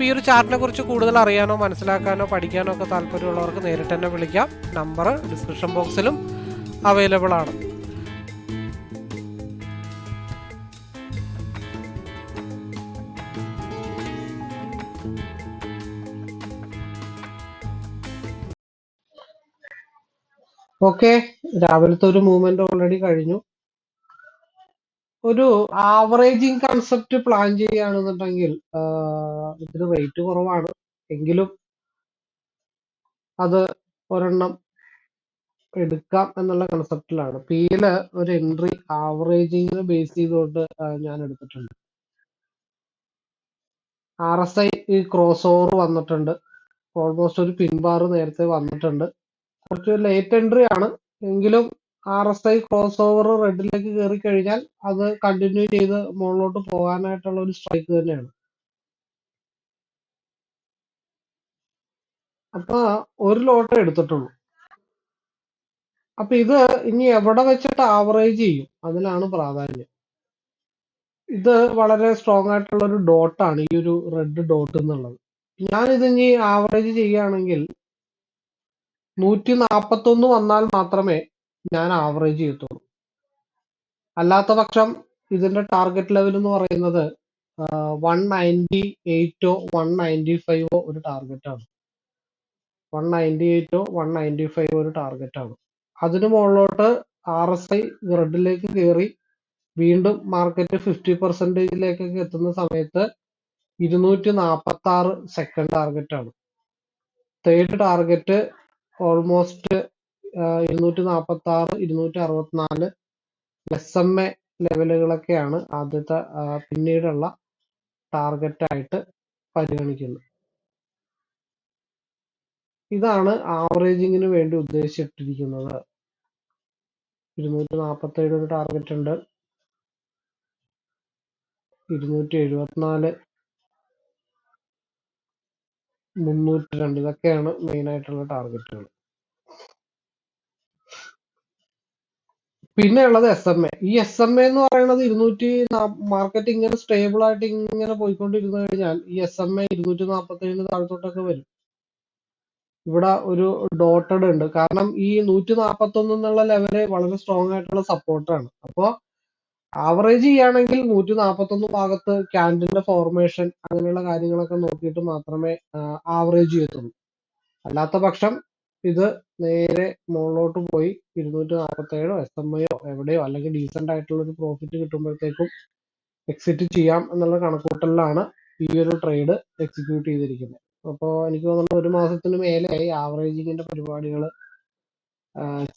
അപ്പോൾ ഈ ഒരു ചാർട്ടിനെ കുറിച്ച് കൂടുതൽ അറിയാനോ മനസ്സിലാക്കാനോ പഠിക്കാനോ ഒക്കെ താല്പര്യമുള്ളവർക്ക് നേരിട്ട് തന്നെ വിളിക്കാം. നമ്പർ ഡിസ്ക്രിപ്ഷൻ ബോക്സിലും അവൈലബിൾ ആണ്. ഓക്കെ രാവിലത്തെ ഒരു മൂവ്മെന്റ് ഓൾറെഡി കഴിഞ്ഞു. ഒരു ആവറേജിങ് കൺസെപ്റ്റ് പ്ലാൻ ചെയ്യുകയാണെന്നുണ്ടെങ്കിൽ ഇതിന് റേറ്റ് കുറവാണ്. എങ്കിലും അത് ഒരെണ്ണം എടുക്കാം എന്നുള്ള കൺസെപ്റ്റിലാണ് പിയിൽ ഒരു എൻട്രി ആവറേജിങ് ബേസ് ചെയ്തുകൊണ്ട് ഞാൻ എടുത്തിട്ടുണ്ട്. ആർ എസ് ഐ ഈ ക്രോസ് ഓവർ വന്നിട്ടുണ്ട്. ഓൾമോസ്റ്റ് ഒരു പിൻബാർ നേരത്തെ വന്നിട്ടുണ്ട്. കുറച്ച് ലേറ്റ് എൻട്രി ആണ്. എങ്കിലും R S I cross over റെഡിലേക്ക് കയറി കഴിഞ്ഞാൽ അത് കണ്ടിന്യൂ ചെയ്ത് മുകളിലോട്ട് പോകാനായിട്ടുള്ള ഒരു സ്ട്രൈക്ക് തന്നെയാണ്. അപ്പൊ ഒരു ലോട്ടേ എടുത്തിട്ടുള്ളൂ. അപ്പൊ ഇത് ഇനി എവിടെ വെച്ചിട്ട് ആവറേജ് ചെയ്യും? അതിലാണ് പ്രാധാന്യം. ഇത് വളരെ സ്ട്രോങ് ആയിട്ടുള്ള ഒരു ഡോട്ടാണ് ഈ ഒരു റെഡ് ഡോട്ട് എന്നുള്ളത്. ഞാൻ ഇത് ഇനി ആവറേജ് ചെയ്യുകയാണെങ്കിൽ നൂറ്റി നാപ്പത്തൊന്ന് വന്നാൽ മാത്രമേ ഞാൻ ആവറേജ് ചെയ്യത്തുള്ളൂ. അല്ലാത്ത പക്ഷം ഇതിന്റെ ടാർഗറ്റ് ലെവൽ എന്ന് പറയുന്നത് വൺ നയന്റി എയ്റ്റോ വൺ നയന്റി ഫൈവോ ഒരു ടാർഗറ്റാണ് വൺ നയന്റി എയ്റ്റോ വൺ നയന്റി ഫൈവോ ഒരു ടാർഗറ്റാണ് അതിനു മുകളിലോട്ട് ആർ എസ് ഐ ഗ്രഡിലേക്ക് കയറി വീണ്ടും മാർക്കറ്റ് ഫിഫ്റ്റി പെർസെന്റേജിലേക്കൊക്കെ എത്തുന്ന സമയത്ത് ഇരുന്നൂറ്റി നാൽപ്പത്തി ആറ് സെക്കൻഡ് ടാർഗറ്റാണ് തേർഡ് ടാർഗറ്റ് ഓൾമോസ്റ്റ് ഇരുന്നൂറ്റി നാൽപ്പത്തി ആറ് ഇരുന്നൂറ്റി അറുപത്തിനാല് എസ് എം എ ലെവലുകളൊക്കെയാണ് ആദ്യത്തെ പിന്നീടുള്ള ടാർഗറ്റ് ആയിട്ട് പരിഗണിക്കുന്നത്. ഇതാണ് ആവറേജിങ്ങിന് വേണ്ടി ഉദ്ദേശിച്ചിട്ടിരിക്കുന്നത്. ഇരുന്നൂറ്റി നാൽപ്പത്തി ഏഴ് ഒരു ടാർഗറ്റ് ഉണ്ട് ഇരുന്നൂറ്റി എഴുപത്തിനാല് മുന്നൂറ്റി രണ്ട് ഇതൊക്കെയാണ് മെയിൻ ആയിട്ടുള്ള ടാർഗറ്റുകൾ. പിന്നെ ഉള്ളത് എസ് എം എ ഈ എസ് എം എ എന്ന് പറയുന്നത് ഇരുന്നൂറ്റി മാർക്കറ്റ് ഇങ്ങനെ സ്റ്റേബിൾ ആയിട്ട് ഇങ്ങനെ പോയിക്കൊണ്ടിരുന്നു കഴിഞ്ഞാൽ ഈ എസ് എം എ ഇരുന്നൂറ്റി നാൽപ്പത്തി ഏഴിന് താഴത്തോട്ടൊക്കെ വരും. ഇവിടെ ഒരു ഡോട്ടഡ് ഉണ്ട്. കാരണം ഈ നൂറ്റി നാൽപ്പത്തി ഒന്ന് എന്നുള്ള ലെവൽ വളരെ സ്ട്രോങ് ആയിട്ടുള്ള സപ്പോർട്ടാണ് അപ്പോ ആവറേജ് ചെയ്യുകയാണെങ്കിൽ നൂറ്റി നാൽപ്പത്തി ഒന്ന് ഭാഗത്ത് ക്യാൻഡിന്റെ ഫോർമേഷൻ അങ്ങനെയുള്ള കാര്യങ്ങളൊക്കെ നോക്കിയിട്ട് മാത്രമേ ആവറേജ് ചെയ്യത്തുള്ളൂ. അല്ലാത്ത പക്ഷം ഇത് നേരെ മുകളിലോട്ട് പോയി ഇരുന്നൂറ്റി നാൽപ്പത്തി ഏഴോ എസ് എം ഐയോ എവിടെയോ അല്ലെങ്കിൽ ഡീസെന്റ് ആയിട്ടുള്ള ഒരു പ്രോഫിറ്റ് കിട്ടുമ്പോഴത്തേക്കും എക്സിറ്റ് ചെയ്യാം എന്നുള്ള കണക്കൂട്ടലിലാണ് ഈ ഒരു ട്രേഡ് എക്സിക്യൂട്ട് ചെയ്തിരിക്കുന്നത്. അപ്പോൾ എനിക്ക് തോന്നുന്നു ഒരു മാസത്തിന് മേലെയായി ആവറേജിങ്ങിന്റെ പരിപാടികൾ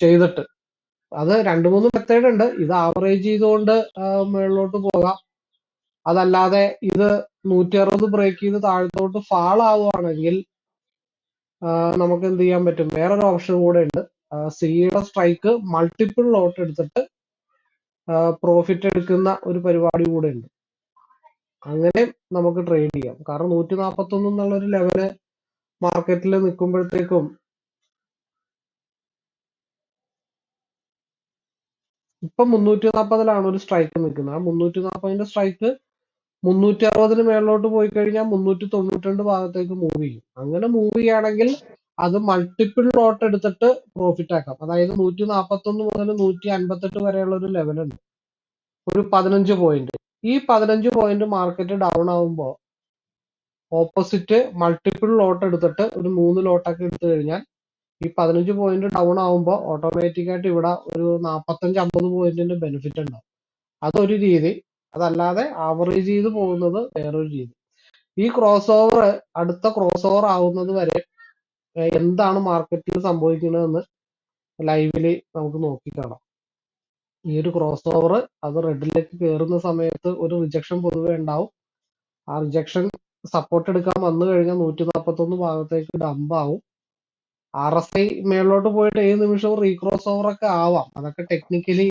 ചെയ്തിട്ട്. അത് രണ്ട് മൂന്ന് മെത്തേഡ് ഉണ്ട്. ഇത് ആവറേജ് ചെയ്തുകൊണ്ട് മുകളിലോട്ട് പോകാം. അതല്ലാതെ ഇത് നൂറ്റി അറുപത് ബ്രേക്ക് ചെയ്ത് താഴത്തോട്ട് ഫാൾ ആവുകയാണെങ്കിൽ നമുക്ക് എന്ത് ചെയ്യാൻ പറ്റും? വേറൊരു ഓപ്ഷൻ കൂടെ ഉണ്ട്. സിയുടെ സ്ട്രൈക്ക് മൾട്ടിപ്പിൾ ലോട്ട് എടുത്തിട്ട് പ്രോഫിറ്റ് എടുക്കുന്ന ഒരു പരിപാടി കൂടെ ഉണ്ട്. അങ്ങനെ നമുക്ക് ട്രേഡ് ചെയ്യാം. കാരണം നൂറ്റി നാൽപ്പത്തി ഒന്ന് എന്നുള്ള ഒരു ലെവൽ മാർക്കറ്റിൽ നിൽക്കുമ്പോഴത്തേക്കും ഇപ്പൊ മുന്നൂറ്റി നാൽപ്പതിലാണ് ഒരു സ്ട്രൈക്ക് നിൽക്കുന്നത്. ആ മുന്നൂറ്റി നാൽപ്പതിന്റെ സ്ട്രൈക്ക് മുന്നൂറ്റി അറുപതിന് മേളിലോട്ട് പോയി കഴിഞ്ഞാൽ മുന്നൂറ്റി തൊണ്ണൂറ്റി രണ്ട് ഭാഗത്തേക്ക് മൂവ് ചെയ്യും. അങ്ങനെ മൂവ് ചെയ്യുകയാണെങ്കിൽ അത് മൾട്ടിപ്പിൾ ലോട്ട് എടുത്തിട്ട് പ്രോഫിറ്റ് ആക്കാം. അതായത് നൂറ്റി നാൽപ്പത്തി ഒന്ന് മുതൽ നൂറ്റി അൻപത്തെട്ട് വരെയുള്ള ഒരു ലെവൽ ഉണ്ട്. ഒരു പതിനഞ്ച് പോയിന്റ് ഈ പതിനഞ്ച് പോയിന്റ് മാർക്കറ്റ് ഡൗൺ ആവുമ്പോൾ ഓപ്പോസിറ്റ് മൾട്ടിപ്പിൾ ലോട്ട് എടുത്തിട്ട് ഒരു മൂന്ന് ലോട്ടൊക്കെ എടുത്തു കഴിഞ്ഞാൽ ഈ പതിനഞ്ച് പോയിന്റ് ഡൗൺ ആവുമ്പോൾ ഓട്ടോമാറ്റിക് ആയിട്ട് ഇവിടെ ഒരു നാൽപ്പത്തഞ്ച് അമ്പത് പോയിന്റിന്റെ ബെനിഫിറ്റ് ഉണ്ടാവും. അതൊരു രീതി അതല്ലാതെ ആവറേജ് ചെയ്ത് പോകുന്നത് വേറൊരു രീതി. ഈ ക്രോസ് ഓവർ അടുത്ത ക്രോസ് ഓവർ ആവുന്നത് വരെ എന്താണ് മാർക്കറ്റിൽ സംഭവിക്കുന്നതെന്ന് ലൈവിൽ നമുക്ക് നോക്കിക്കാണാം ഈ ഒരു ക്രോസ് ഓവർ അത് റെഡിലേക്ക് കയറുന്ന സമയത്ത് ഒരു റിജക്ഷൻ പൊതുവെ ഉണ്ടാവും. ആ റിജക്ഷൻ സപ്പോർട്ട് എടുക്കാൻ വന്നു കഴിഞ്ഞാൽ നൂറ്റി നാൽപ്പത്തൊന്ന് ഭാഗത്തേക്ക് ഡംപ് ആവും. ആർ എസ് ഐ മേളിലോട്ട് പോയിട്ട് ഏത് നിമിഷവും റീക്രോസ് ഓവർ ഒക്കെ ആവാം. അതൊക്കെ ടെക്നിക്കലി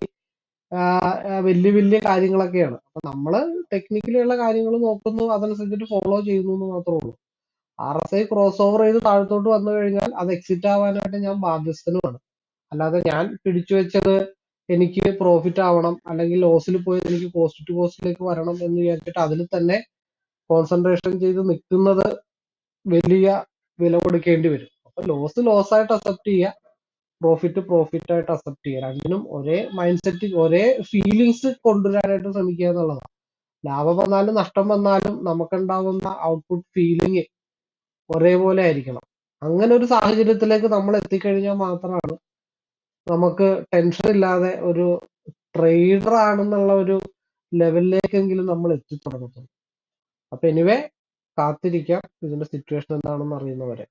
വലിയ വലിയ കാര്യങ്ങളൊക്കെയാണ്. അപ്പൊ നമ്മൾ ടെക്നിക്കലി ഉള്ള കാര്യങ്ങൾ നോക്കുന്നു അതനുസരിച്ചിട്ട് ഫോളോ ചെയ്യുന്നു എന്ന് മാത്രമേ ഉള്ളൂ. R S I cross over ചെയ്ത് താഴത്തോട്ട് വന്നു കഴിഞ്ഞാൽ അത് എക്സിറ്റ് ആവാനായിട്ട് ഞാൻ ബാധ്യസ്ഥനുമാണ്. അല്ലാതെ ഞാൻ പിടിച്ചു വെച്ചത് എനിക്ക് പ്രോഫിറ്റ് ആവണം അല്ലെങ്കിൽ ലോസിൽ പോയി എനിക്ക് കോസ്റ്റ് ടു കോസ്റ്റിലേക്ക് വരണം എന്ന് വിചാരിച്ചിട്ട് അതിൽ തന്നെ കോൺസെൻട്രേഷൻ ചെയ്ത് നിൽക്കുന്നത് വലിയ വില കൊടുക്കേണ്ടി വരും. അപ്പൊ ലോസ് ലോസ് ആയിട്ട് അക്സെപ്റ്റ് ചെയ്യുക പ്രോഫിറ്റ് പ്രോഫിറ്റ് ആയിട്ട് അക്സെപ്റ്റ് ചെയ്യുക. രണ്ടിനും ഒരേ മൈൻഡ് സെറ്റ് ഒരേ ഫീലിങ്സ് കൊണ്ടുവരാനായിട്ട് ശ്രമിക്കുക എന്നുള്ളതാണ്. ലാഭം വന്നാലും നഷ്ടം വന്നാലും നമുക്കുണ്ടാകുന്ന ഔട്ട്പുട്ട് ഫീലിംഗ് ഒരേപോലെ ആയിരിക്കണം. അങ്ങനെ ഒരു സാഹചര്യത്തിലേക്ക് നമ്മൾ എത്തിക്കഴിഞ്ഞാൽ മാത്രമാണ് നമുക്ക് ടെൻഷൻ ഇല്ലാതെ ഒരു ട്രേഡർ ആണെന്നുള്ള ഒരു ലെവലിലേക്കെങ്കിലും നമ്മൾ എത്തിത്തുടങ്ങത്തുള്ളൂ. അപ്പൊ എനിവേ കാത്തിരിക്കാം. ഇതിന്റെ സിറ്റുവേഷൻ എന്താണെന്ന് അറിയുന്നവരെ.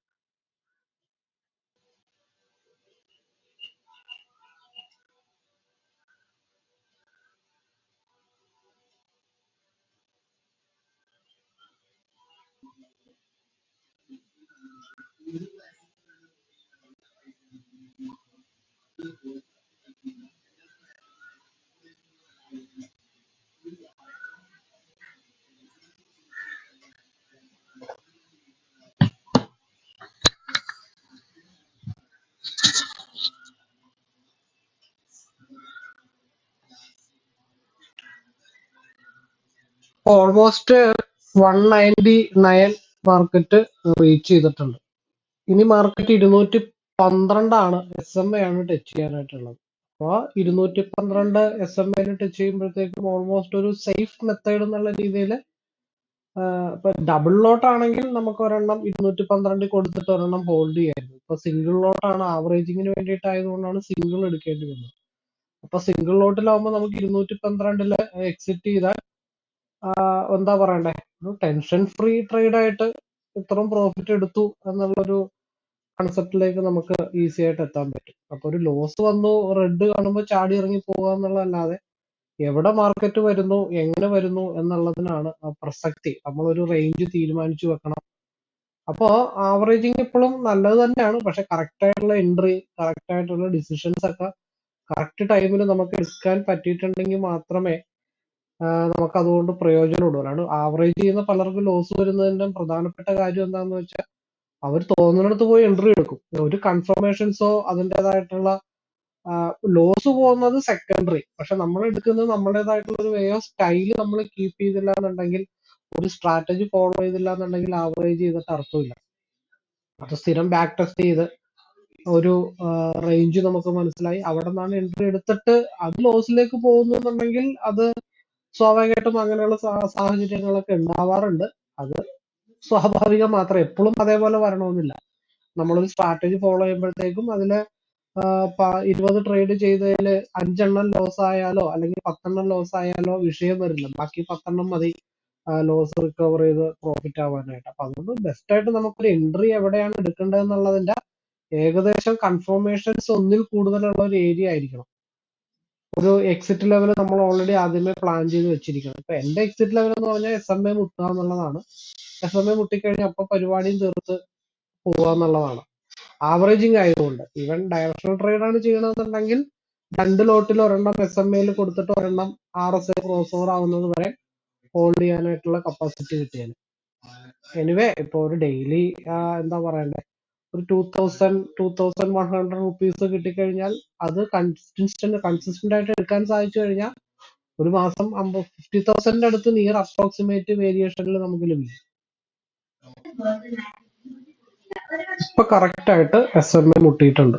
Almost one ninety nine market reach ചെയ്തിട്ടുണ്ട്. ഇനി മാർക്കറ്റ് ഇരുന്നൂറ്റി പന്ത്രണ്ടാണ് എസ് എം എ ആണ് ടച്ച് ചെയ്യാനായിട്ടുള്ളത്. അപ്പോൾ ഇരുന്നൂറ്റി പന്ത്രണ്ട് എസ് എം എയിൽ ടച്ച് ചെയ്യുമ്പോഴത്തേക്കും ഓൾമോസ്റ്റ് ഒരു സേഫ് മെത്തേഡ് എന്നുള്ള രീതിയിൽ ഇപ്പൊ ഡബിൾ ലോട്ട് ആണെങ്കിൽ നമുക്ക് ഒരെണ്ണം ഇരുന്നൂറ്റി പന്ത്രണ്ടിൽ കൊടുത്തിട്ട് ഒരെണ്ണം ഹോൾഡ് ചെയ്യായിരുന്നു. ഇപ്പൊ സിംഗിൾ ലോട്ടാണ് ആവറേജിങ്ങിന് വേണ്ടിയിട്ടായതുകൊണ്ടാണ് സിംഗിൾ എടുക്കേണ്ടി വന്നത്. അപ്പൊ സിംഗിൾ ലോട്ടിലാവുമ്പോൾ നമുക്ക് ഇരുന്നൂറ്റി പന്ത്രണ്ടിൽ എക്സിറ്റ് ചെയ്താൽ എന്താ പറയണ്ടേ? ഒരു ടെൻഷൻ ഫ്രീ ട്രേഡ് ആയിട്ട് ഇത്രയും പ്രോഫിറ്റ് എടുത്തു എന്നുള്ളൊരു കൺസെപ്റ്റിലേക്ക് നമുക്ക് ഈസി ആയിട്ട് എത്താൻ പറ്റും. അപ്പൊ ഒരു ലോസ് വന്നു റെഡ് കാണുമ്പോൾ ചാടി ഇറങ്ങി പോവുക എന്നുള്ളതല്ലാതെ എവിടെ മാർക്കറ്റ് വരുന്നു എങ്ങനെ വരുന്നു എന്നുള്ളതിനാണ് പ്രസക്തി. നമ്മളൊരു റേഞ്ച് തീരുമാനിച്ചു വെക്കണം. അപ്പോ ആവറേജിങ് ഇപ്പോഴും നല്ലത് തന്നെയാണ്. പക്ഷെ കറക്റ്റ് ആയിട്ടുള്ള എൻട്രി കറക്റ്റ് ആയിട്ടുള്ള ഡിസിഷൻസ് ഒക്കെ കറക്റ്റ് ടൈമിൽ നമുക്ക് എടുക്കാൻ പറ്റിയിട്ടുണ്ടെങ്കിൽ മാത്രമേ നമുക്ക് അതുകൊണ്ട് പ്രയോജനമുള്ളൂ അല്ലാണ്ട് ആവറേജ് ചെയ്യുന്ന പലർക്കും ലോസ് വരുന്നതിന്റെ പ്രധാനപ്പെട്ട കാര്യം എന്താണെന്ന് വെച്ചാൽ അവർ തോന്നുന്നിടത്ത് പോയി എൻട്രി എടുക്കും. ഒരു കൺഫർമേഷൻസോ അതിന്റെതായിട്ടുള്ള ലോസ് പോകുന്നത് സെക്കൻഡറി പക്ഷെ നമ്മൾ എടുക്കുന്നത് നമ്മുടേതായിട്ടുള്ള ഒരു വേ ഓഫ് സ്റ്റൈൽ നമ്മൾ കീപ്പ് ചെയ്തില്ല എന്നുണ്ടെങ്കിൽ ഒരു സ്ട്രാറ്റജി ഫോളോ ചെയ്തില്ല എന്നുണ്ടെങ്കിൽ ആവറേജ് ചെയ്തിട്ട് അർത്ഥമില്ല. അത് സ്ഥിരം ബാക്ക് ടെസ്റ്റ് ചെയ്ത് ഒരു റേഞ്ച് നമുക്ക് മനസ്സിലായി. അവിടെ നിന്നാണ് എൻട്രി എടുത്തിട്ട് അത് ലോസിലേക്ക് പോകുന്നു എന്നുണ്ടെങ്കിൽ അത് സ്വാഭാവികമായിട്ടും അങ്ങനെയുള്ള സാഹചര്യങ്ങളൊക്കെ ഉണ്ടാവാറുണ്ട്. അത് സ്വാഭാവികം മാത്രം. എപ്പോഴും അതേപോലെ വരണമെന്നില്ല. നമ്മളൊരു സ്ട്രാറ്റജി ഫോളോ ചെയ്യുമ്പോഴത്തേക്കും ആഹ് ഇരുപത് ട്രേഡ് ചെയ്തതിൽ അഞ്ചെണ്ണം ലോസ് ആയാലോ അല്ലെങ്കിൽ പത്തെണ്ണം ലോസ് ആയാലോ വിഷയം വരില്ല. ബാക്കി പത്തെണ്ണം മതി ലോസ് റിക്കവർ ചെയ്ത് പ്രോഫിറ്റ് ആവാനായിട്ട്. അപ്പൊ അതുകൊണ്ട് ബെസ്റ്റ് ആയിട്ട് നമുക്കൊരു എൻട്രി എവിടെയാണ് എടുക്കേണ്ടത് എന്നുള്ളതിന്റെ ഏകദേശം കൺഫർമേഷൻസ് ഒന്നിൽ കൂടുതലുള്ള ഒരു ഏരിയ ആയിരിക്കണം. ഒരു എക്സിറ്റ് ലെവൽ നമ്മൾ ഓൾറെഡി ആദ്യമേ പ്ലാൻ ചെയ്ത് വെച്ചിരിക്കണം. ഇപ്പൊ എന്റെ എക്സിറ്റ് ലെവൽ എന്ന് പറഞ്ഞാൽ എസ് എം എ മുട്ടുക എന്നുള്ളതാണ്. എസ് എം എ മുട്ടിക്കഴിഞ്ഞാൽ അപ്പൊ പരിപാടിയും തീർത്ത് പോവുക എന്നുള്ളതാണ്. ആവറേജിങ് ആയതുകൊണ്ട്. ഈവൻ ഡയറക്ഷണൽ ട്രേഡ് ആണ് ചെയ്യണമെന്നുണ്ടെങ്കിൽ രണ്ട് ലോട്ടിൽ ഒരെണ്ണം എസ് എം എയിൽ കൊടുത്തിട്ട് ഒരെണ്ണം R S A cross over ആവുന്നത് വരെ ഹോൾഡ് ചെയ്യാനായിട്ടുള്ള കപ്പാസിറ്റി കിട്ടിയാണ് എനിവേ ഇപ്പൊ ഒരു ഡെയിലി എന്താ പറയണ്ടേ? ഒരു two thousand two thousand one hundred rupees കിട്ടിക്കഴിഞ്ഞാൽ അത് കൺസിസ്റ്റന്റ് കൺസിസ്റ്റന്റ് ആയിട്ട് എടുക്കാൻ സാധിച്ചു കഴിഞ്ഞാൽ ഒരു മാസം അമ്പത് ഫിഫ്റ്റി തൗസൻഡിന്റെ അടുത്ത് നിയർ അപ്രോക്സിമേറ്റ് വേരിയേഷനിൽ നമുക്ക് ലഭിക്കും. ഇപ്പൊ കറക്റ്റ് ആയിട്ട് എസ് എം എ മുട്ടിയിട്ടുണ്ട്.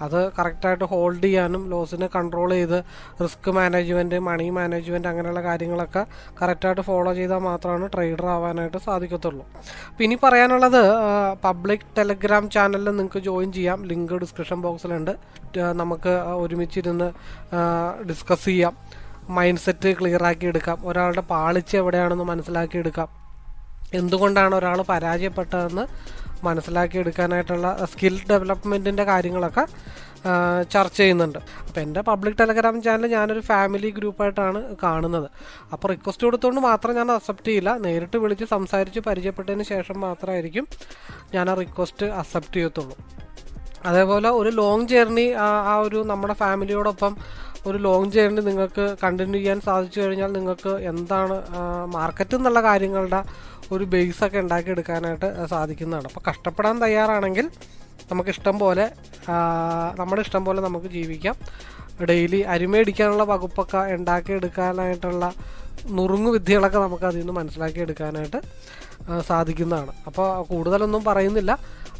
അത് കറക്റ്റായിട്ട് ഹോൾഡ് ചെയ്യാനും ലോസിനെ കൺട്രോൾ ചെയ്ത് റിസ്ക് മാനേജ്മെന്റ് മണി മാനേജ്മെന്റ് അങ്ങനെയുള്ള കാര്യങ്ങളൊക്കെ കറക്റ്റായിട്ട് ഫോളോ ചെയ്താൽ മാത്രമാണ് ട്രേഡർ ആവാനായിട്ട് സാധിക്കത്തുള്ളൂ. അപ്പം ഇനി പറയാനുള്ളത് പബ്ലിക് ടെലഗ്രാം ചാനലിൽ നിങ്ങൾക്ക് ജോയിൻ ചെയ്യാം. ലിങ്ക് ഡിസ്ക്രിപ്ഷൻ ബോക്സിലുണ്ട് നമുക്ക് ഒരുമിച്ചിരുന്ന് ഡിസ്കസ് ചെയ്യാം. മൈൻഡ് സെറ്റ് ക്ലിയർ ആക്കി എടുക്കാം. ഒരാളുടെ പാളിച്ച എവിടെയാണെന്ന് മനസ്സിലാക്കി എടുക്കാം. എന്തുകൊണ്ടാണ് ഒരാൾ പരാജയപ്പെട്ടതെന്ന് മനസ്സിലാക്കി എടുക്കാനായിട്ടുള്ള സ്കിൽ ഡെവലപ്മെന്റിന്റെ കാര്യങ്ങളൊക്കെ ചർച്ച ചെയ്യുന്നുണ്ട്. അപ്പോൾ എന്റെ പബ്ലിക് ടെലഗ്രാം ചാനൽ ഞാനൊരു ഫാമിലി ഗ്രൂപ്പായിട്ടാണ് കാണുന്നത്. അപ്പോൾ റിക്വസ്റ്റ് കൊടുത്തുകൊണ്ട് മാത്രം ഞാൻ അക്സെപ്റ്റ് ചെയ്യില്ല. നേരിട്ട് വിളിച്ച് സംസാരിച്ച് പരിചയപ്പെട്ടതിന് ശേഷം മാത്രമായിരിക്കും ഞാൻ ആ റിക്വസ്റ്റ് അക്സെപ്റ്റ് ചെയ്യത്തുള്ളൂ. അതേപോലെ ഒരു ലോങ് ജേർണി ആ ഒരു നമ്മുടെ ഫാമിലിയോടൊപ്പം ഒരു ലോങ് ജേർണി നിങ്ങൾക്ക് കണ്ടിന്യൂ ചെയ്യാൻ സാധിച്ചു കഴിഞ്ഞാൽ നിങ്ങൾക്ക് എന്താണ് മാർക്കറ്റ് എന്നുള്ള കാര്യങ്ങളുടെ ഒരു ബേസൊക്കെ ഉണ്ടാക്കി എടുക്കാനായിട്ട് സാധിക്കുന്നതാണ്. അപ്പോൾ കഷ്ടപ്പെടാൻ തയ്യാറാണെങ്കിൽ നമുക്ക് ഇഷ്ടം പോലെ നമ്മുടെ ഇഷ്ടം പോലെ നമുക്ക് ജീവിക്കാം. ഡെയിലി അരിമേടിക്കാനുള്ള വകുപ്പൊക്കെ ഉണ്ടാക്കിയെടുക്കാനായിട്ടുള്ള നുറുങ്ങു വിദ്യകളൊക്കെ നമുക്ക് അതിൽ നിന്ന് മനസ്സിലാക്കി എടുക്കാനായിട്ട് ആ, സാധിക്കുന്നതാണ്. അപ്പോൾ കൂടുതലൊന്നും പറയുന്നില്ല.